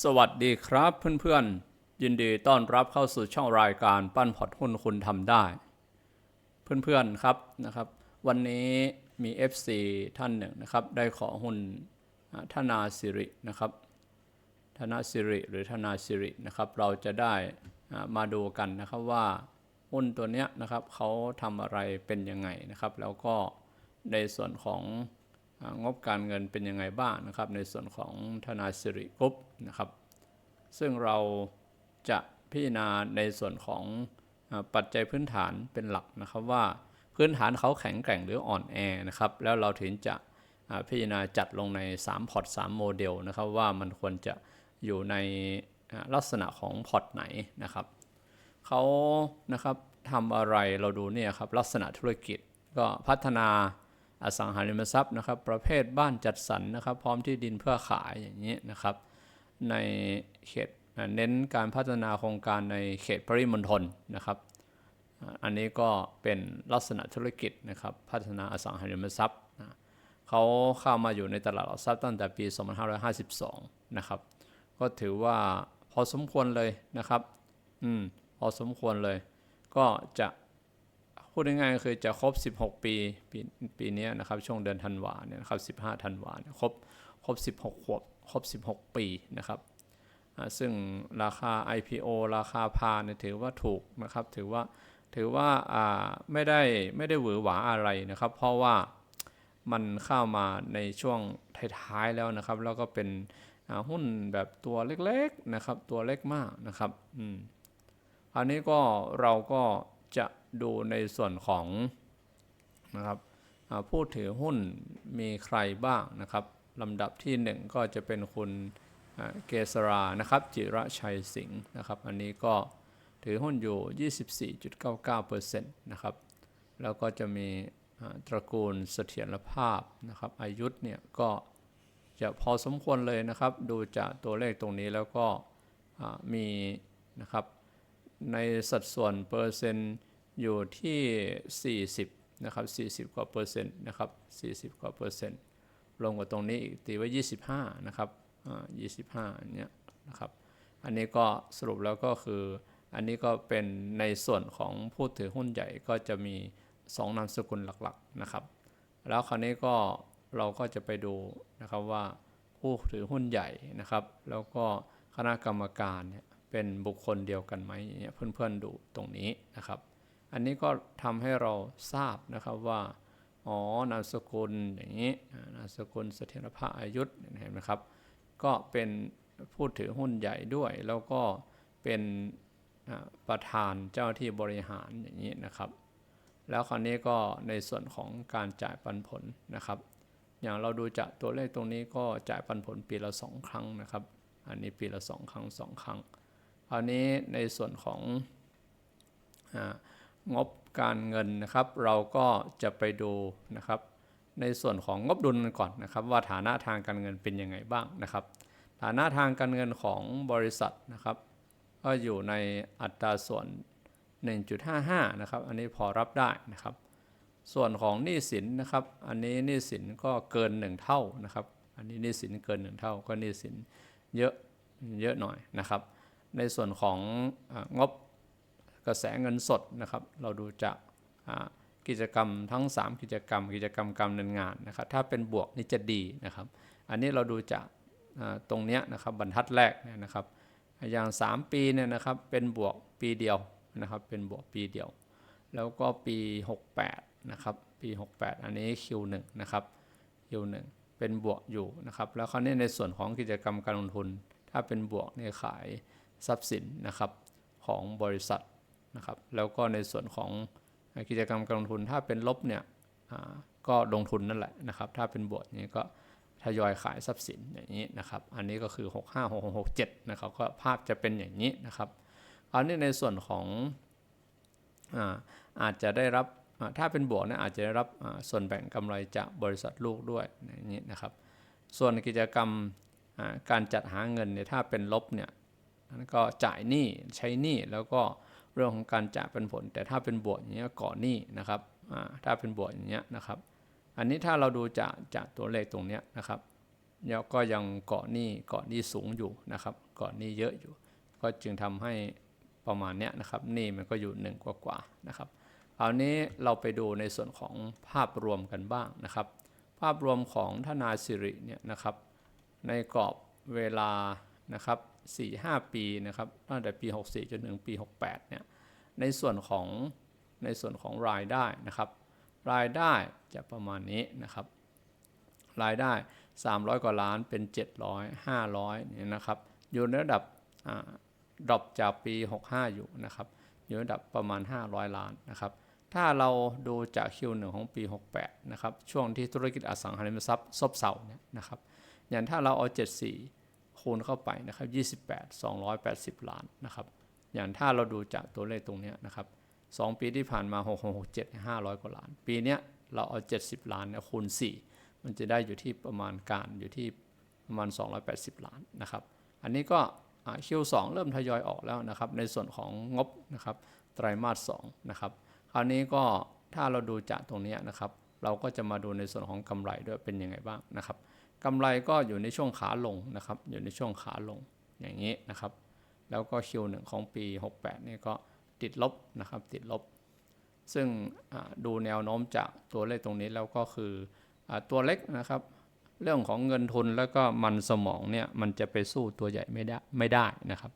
สวัสดีครับเพื่อนๆ ยินดีต้อนรับเข้าสู่ช่องรายการปั้นพอร์ตหุ้นคุณทำได้ เพื่อนๆครับนะครับ วันนี้มี FC ท่านหนึ่งนะครับ ได้ขอหุ้นธนาสิรินะครับธนาสิริหรือธนาสิรินะครับ เราจะได้มาดูกันนะครับว่าหุ้นตัวเนี้ยนะครับเขาทำอะไรเป็นยังไงนะครับ แล้วก็ในส่วนของ งบการเงินเป็นยังไงบ้างนะครับ ในส่วนของธนาสิริกรุ๊ปนะครับ ซึ่งเราจะพิจารณาในส่วนของปัจจัยพื้นฐานเป็นหลักนะครับว่าพื้นฐานเขาแข็งแกร่งหรืออ่อนแอนะครับ แล้วเราถึงจะพิจารณาจัดลงใน 3 พอร์ต 3 โมเดลนะครับ ว่ามันควรจะอยู่ในลักษณะของพอร์ตไหนนะครับเขานะครับทำอะไรเราดูเนี่ยครับลักษณะธุรกิจก็พัฒนา อสังหาริมทรัพย์นะครับ ประเภทบ้านจัดสรรนะครับ พร้อมที่ดินเพื่อขายอย่างนี้นะครับ ในเขตเน้นการพัฒนาโครงการในเขตปริมณฑลนะครับ อันนี้ก็เป็นลักษณะธุรกิจนะครับ พัฒนาอสังหาริมทรัพย์นะเขาเข้ามาอยู่ในตลาดหลักทรัพย์ตั้งแต่ปี 2552 นะครับ ก็ถือว่าพอสมควรเลยนะครับ อืม พอสมควรเลย ก็จะ พูดง่ายๆก็คือจะครบ 16 ปีปีปีนี้นะครับช่วงเดือนธันวาเนี่ยนะครับ15ธันวาเนี่ยครบครบ 16 ขวบครบ 16 ปีนะครับซึ่งราคา IPO ราคาพาเนี่ยถือว่าถูกนะครับถือว่าถือว่าอ่าไม่ได้ไม่ได้หวือหวาอะไรนะครับ เพราะว่ามันเข้ามาในช่วงท้ายๆแล้วนะครับ แล้วก็เป็นหุ้นแบบตัวเล็กๆนะครับ ตัวเล็กมากนะครับอืมอันนี้ก็เราก็ จะดูในส่วนของนะครับผู้ถือหุ้นมีใครบ้างนะครับลำดับที่หนึ่งก็จะเป็นคุณเกษรานะครับจิระชัยสิงห์นะครับ อันนี้ก็ถือหุ้นอยู่ 24.99%นะครับแล้วก็จะมีตระกูลเสถียรภาพนะครับ อายุเนี่ยก็จะพอสมควรเลยนะครับ ดูจากตัวเลขตรงนี้แล้วก็มีนะครับในสัดส่วนเปอร์เซ็นต์ อยู่ที่ 40 นะครับ 40 กว่าเปอร์เซ็นต์นะครับ 40 กว่าเปอร์เซ็นต์รวมกับตรงนี้อีกตีไว้ 25 นะครับอ่า25อันเนี้ยนะครับ อันนี้ก็สรุปแล้วก็คือ อันนี้ก็เป็นในส่วนของผู้ถือหุ้นใหญ่ก็จะมี 2 นามสกุลหลักๆนะครับ แล้วคราวนี้ก็เราก็จะไปดูนะครับว่าผู้ถือหุ้นใหญ่นะครับ แล้วก็คณะกรรมการเนี่ยเป็นบุคคลเดียวกันไหมอย่างเงี้ยเพื่อนๆดูตรงนี้นะครับ อันนี้ก็ทำให้เราทราบนะครับว่าอ๋อนามสกุลอย่างนี้นามสกุลเสถียรภาพอายุเห็นไหมครับ ก็เป็นผู้ถือหุ้นใหญ่ด้วย แล้วก็เป็นประธานเจ้าที่บริหารอย่างนี้นะครับ แล้วคราวนี้ก็ในส่วนของการจ่ายปันผลนะครับ อย่างเราดูจากตัวเลขตรงนี้ก็จ่ายปันผลปีละสองครั้งนะครับ อันนี้ปีละสองครั้งสองครั้ง คราวนี้ในส่วนของอ่า งบการเงินนะครับ เราก็จะไปดูนะครับ ในส่วนของงบดุลกันก่อนนะครับ ว่าฐานะทางการเงินเป็นยังไงบ้างนะครับ ฐานะทางการเงินของบริษัทนะครับ ก็อยู่ในอัตราส่วน 1.55 นะครับ อันนี้พอรับได้นะครับ ส่วนของหนี้สินนะครับ อันนี้หนี้สินก็เกิน 1 เท่านะครับ อันนี้หนี้สินเกิน 1 เท่า ก็หนี้สินเยอะเยอะหน่อยนะครับ ในส่วนของงบ กระแสเงินสดนะครับ เราดูจากกิจกรรมทั้ง 3 กิจกรรม กิจกรรมการดำเนินงานนะครับ ถ้าเป็นบวกนี่จะดีนะครับ อันนี้เราดูจากตรงเนี้ยนะครับบรรทัดแรกเนี่ยนะครับ อย่าง 3 ปีเนี่ยนะครับเป็นบวกปีเดียวนะครับ เป็นบวกปีเดียว แล้วก็ปี 68นะครับ ปี 68 อันนี้ Q1 นะครับ Q1 เป็นบวกอยู่นะครับ แล้วคราวนี้ในส่วนของกิจกรรมการลงทุน ถ้าเป็นบวกเนี่ยขายทรัพย์สินนะครับของบริษัท นะครับแล้วก็ในส่วนของกิจกรรมการลงทุนถ้าเป็นลบเนี่ยก็ลงทุนนั่นแหละนะครับ ถ้าเป็นบวกนี้ก็ทยอยขายทรัพย์สินอย่างนี้นะครับ อันนี้ก็คือ 65 66 67นะครับก็ภาพจะเป็นอย่างนี้นะครับอันนี้ในส่วนของอาอาจจะได้รับถ้าเป็นบวกเนี่ยอาจจะได้รับส่วนแบ่งกำไรจากบริษัทลูกด้วยอย่างนี้นะครับ ส่วนกิจกรรมการจัดหาเงินเนี่ยถ้าเป็นลบเนี่ยก็จ่ายหนี้ใช้หนี้แล้วก็ เรื่องของการจ่ายเป็นผล แต่ถ้าเป็นบวกอย่างเงี้ยก่อหนี้นะครับถ้าเป็นบวกอย่างเงี้ยนะครับ อันนี้ถ้าเราดูจากจากตัวเลขตรงเนี้ยนะครับแล้วก็ยังเกาะหนี้เกาะหนี้สูงอยู่นะครับเกาะหนี้เยอะอยู่ ก็จึงทำให้ประมาณเนี้ยนะครับหนี้มันก็อยู่หนึ่งกว่าๆนะครับคราวนี้เราไปดูในส่วนของภาพรวมกันบ้างนะครับ ภาพรวมของทนาสิริเนี่ยนะครับ ในกรอบเวลานะครับ 4-5 ปีนะครับตั้งแต่ปี 64 จนถึงปี 68 เนี่ยในส่วนของในส่วนของรายได้นะครับ รายได้จะประมาณนี้นะครับ รายได้ 300 กว่าล้านเป็น 700 500เนี่ยนะครับ อยู่ในระดับดรอปจากปี 65 อยู่นะครับ อยู่ในระดับประมาณ 500 ล้านนะครับ ถ้าเราดูจาก Q1 ของปี 68 นะครับ ช่วงที่ธุรกิจอสังหาริมทรัพย์ซบเซาเนี่ยนะครับ อย่างถ้าเราเอา 74 คูณเข้าไปนะครับ28 280 ล้านนะครับ อย่างถ้าเราดูจากตัวเลขตรงนี้นะครับ2ปีที่ผ่านมา 6667 500 กว่าล้าน ปีนี้เราเอา 70 ล้านเนี่ยคูณ 4 มันจะได้อยู่ที่ประมาณการอยู่ที่ประมาณ 280 ล้านนะครับ อันนี้ก็ Q2 เริ่มทยอยออกแล้วนะครับ ในส่วนของงบนะครับไตรมาส2นะครับคราวนี้ก็ถ้าเราดูจากตรงนี้นะครับ เราก็จะมาดูในส่วนของกำไรด้วยเป็นยังไงบ้างนะครับ กำไรก็อยู่ในช่วงขาลงนะครับ อยู่ในช่วงขาลงอย่างนี้นะครับ แล้วก็ Q1 ของปี 68นี่ก็ติดลบนะครับ ติดลบ ซึ่งดูแนวโน้มจากตัวเลขตรงนี้แล้วก็คืออตัวเล็กนะครับ เรื่องของเงินทุนแล้วก็มันสมองเนี่ยมันจะไปสู้ตัวใหญ่ไม่ได้ไม่ได้นะครับ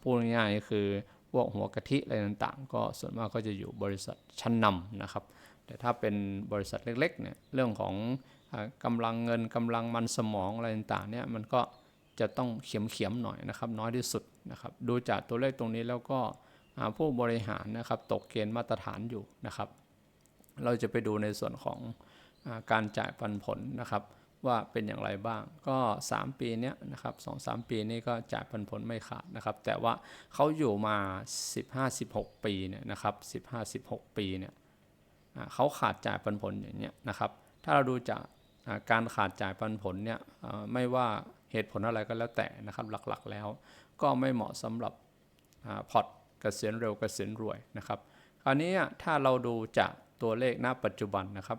พูดง่ายๆคือพวกหัวกะทิอะไรต่างๆ ก็ส่วนมากก็จะอยู่บริษัทชั้นนำนะครับ แต่ถ้าเป็นบริษัทเล็กๆเนี่ยเรื่องของ กำลังเงินกำลังมันสมองอะไรต่างๆเนี่ยมันก็จะต้องเขียมๆหน่อยนะครับ น้อยที่สุดนะครับ ดูจากตัวเลขตรงนี้แล้วก็ผู้บริหารนะครับตกเกณฑ์มาตรฐานอยู่นะครับ เราจะไปดูในส่วนของอการจ่ายปันผลนะครับ ว่าเป็นอย่างไรบ้างก็ 3 ปีเนี้ยนะครับสองสามปีนี้ก็จ่ายปันผลไม่ขาดนะครับ แต่ว่าเขาอยู่มา 15-16 ปีเนี่ยนะครับ15-16 ปีเนี่ยเขาขาดจ่ายปันผลอย่างเนี้ยนะครับ ถ้าเราดูจาก การขาดจ่ายปันผลเนี่ยไม่ว่าเหตุผลอะไรก็แล้วแต่นะครับหลักๆแล้ว ก็ไม่เหมาะสำหรับพอร์ตเกษียณเร็วเกษียณรวยนะครับคราวนี้ถ้าเราดูจากตัวเลขณปัจจุบันนะครับ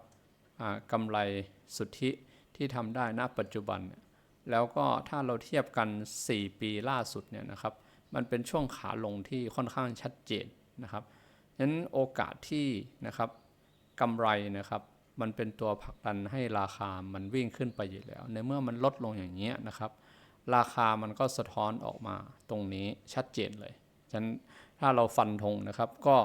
กำไรสุทธิที่ทำได้ณปัจจุบัน แล้วก็ถ้าเราเทียบกัน 4 ปีล่าสุดเนี่ยนะครับมันเป็นช่วงขาลงที่ค่อนข้างชัดเจนนะครับฉะนั้นโอกาสที่นะครับกำไรนะครับ มันเป็นตัวผลักดันให้ราคามันวิ่งขึ้นไปอยู่แล้ว ในเมื่อมันลดลงอย่างนี้นะครับ ราคามันก็สะท้อนออกมาตรงนี้ชัดเจนเลยฉะนั้นถ้าเราฟันธงนะครับ ก็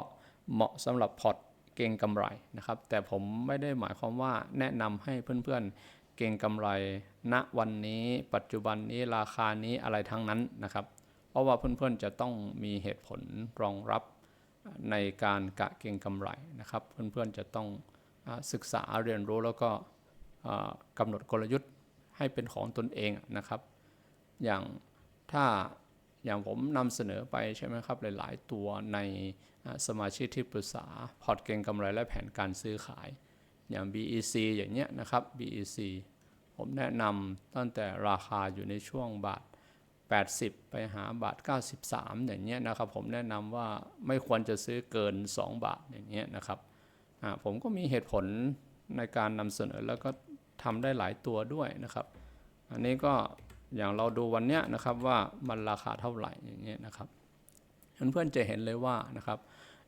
เหมาะสำหรับพอร์ตเก่งกำไรนะครับ แต่ผมไม่ได้หมายความว่าแนะนำให้เพื่อนๆเก่งกำไร ณวันนี้ปัจจุบันนี้ราคานี้อะไรทั้งนั้นนะครับ เพราะว่าเพื่อนๆจะต้องมีเหตุผลรองรับในการกะเก่งกำไรนะครับ เพื่อนๆจะต้อง ศึกษาเรียนรู้แล้วก็กำหนดกลยุทธ์ให้เป็นของตนเองนะครับ อย่างถ้าอย่างผมนำเสนอไปใช่ไหมครับ หลายๆตัวในสมาชิกที่ปรึกษาพอร์ตเก่งกำไรและแผนการซื้อขาย อย่าง BEC อย่างเงี้ยนะครับ BEC ผมแนะนำตั้งแต่ราคาอยู่ในช่วงบาท 80 ไปหาบาท 93 อย่างเงี้ยนะครับ ผมแนะนำว่าไม่ควรจะซื้อเกิน 2 บาทอย่างเงี้ยนะครับ ผมก็มีเหตุผลในการนำเสนอแล้วก็ทำได้หลายตัวด้วยนะครับ อันนี้ก็อย่างเราดูวันเนี้ยนะครับว่ามันราคาเท่าไหร่อย่างเงี้ยนะครับเพื่อนๆจะเห็นเลยว่านะครับ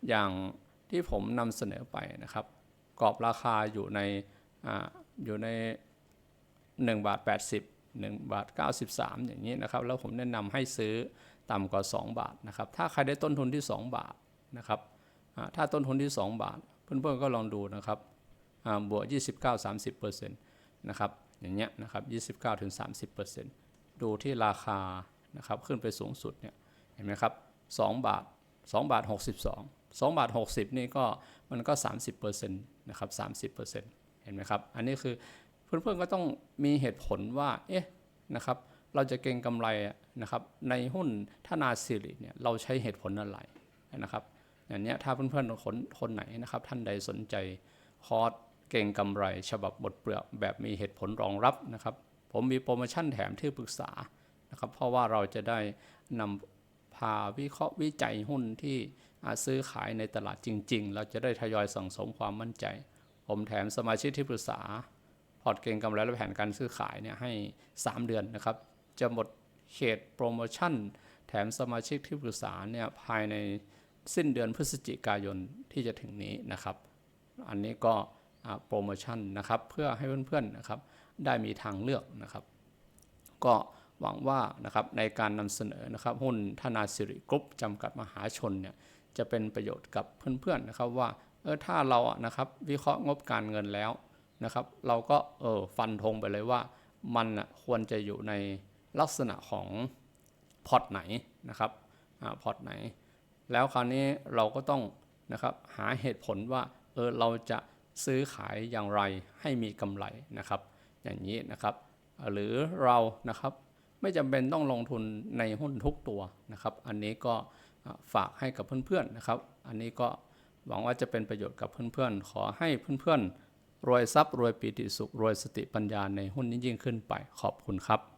อย่างที่ผมนำเสนอไปนะครับกรอบราคาอยู่ในออยู่ใน1บาท80 1บาท93 อย่างนี้นะครับ แล้วผมแนะนำให้ซื้อต่ำกว่า 2 บาทนะครับ ถ้าใครได้ต้นทุนที่ 2 บาทนะครับถ้าต้นทุนที่ 2 บาท เพื่อนๆก็ลองดูนะครับบวก 29-30%นะครับอย่างเงี้ยนะครับ29-30%ดูที่ราคานะครับขึ้นไปสูงสุดเนี่ยเห็นไหมครับ2บาท2บาท62 2บาท60 นี่ก็มันก็ 30%นะครับ30%เห็นไหมครับ อันนี้คือเพื่อนๆก็ต้องมีเหตุผลว่าเอ๊ะนะครับเราจะเก็งกำไรนะครับในหุ้นธนาสิริเนี่ยเราใช้เหตุผลอะไรนะครับ อย่างนี้ถ้าเพื่อนๆคนคนไหนนะครับ ท่านใดสนใจคอร์สเก่งกำไรฉบับบทเปลือกแบบมีเหตุผลรองรับนะครับ ผมมีโปรโมชั่นแถมที่ปรึกษานะครับ เพราะว่าเราจะได้นำพาวิเคราะห์วิจัยหุ้นที่ซื้อขายในตลาดจริง ๆ เราจะได้ทยอยสั่งสมความมั่นใจ ผมแถมสมาชิกที่ปรึกษา พอร์ตเก็งกำไรและแผนการซื้อขายเนี่ยให้ 3 เดือนนะครับ จะหมดเขตโปรโมชั่น แถมสมาชิกที่ปรึกษาเนี่ยภายใน สิ้นเดือนพฤศจิกายนที่จะถึงนี้นะครับ อันนี้ก็โปรโมชั่นนะครับเพื่อให้เพื่อนๆนะครับได้มีทางเลือกนะครับ ก็หวังว่านะครับในการนำเสนอนะครับหุ้นธนาสิริกรุ๊ปจำกัดมหาชนเนี่ยจะเป็นประโยชน์กับเพื่อนๆนะครับว่าเออถ้าเราอะนะครับวิเคราะห์งบการเงินแล้วนะครับเราก็เออฟันธงไปเลยว่ามันอะควรจะอยู่ในลักษณะของพอร์ตไหนนะครับอ่าพอร์ตไหน แล้วคราวนี้เราก็ต้องนะครับหาเหตุผลว่าเออเราจะซื้อขายอย่างไรให้มีกำไรนะครับ อย่างนี้นะครับ หรือเรานะครับไม่จำเป็นต้องลงทุนในหุ้นทุกตัวนะครับ อันนี้ก็ฝากให้กับเพื่อนๆนะครับ อันนี้ก็หวังว่าจะเป็นประโยชน์กับเพื่อนๆ ขอให้เพื่อนๆรวยทรัพย์รวยปีติสุขรวยสติปัญญาในหุ้นยิ่งขึ้นไปขอบคุณครับ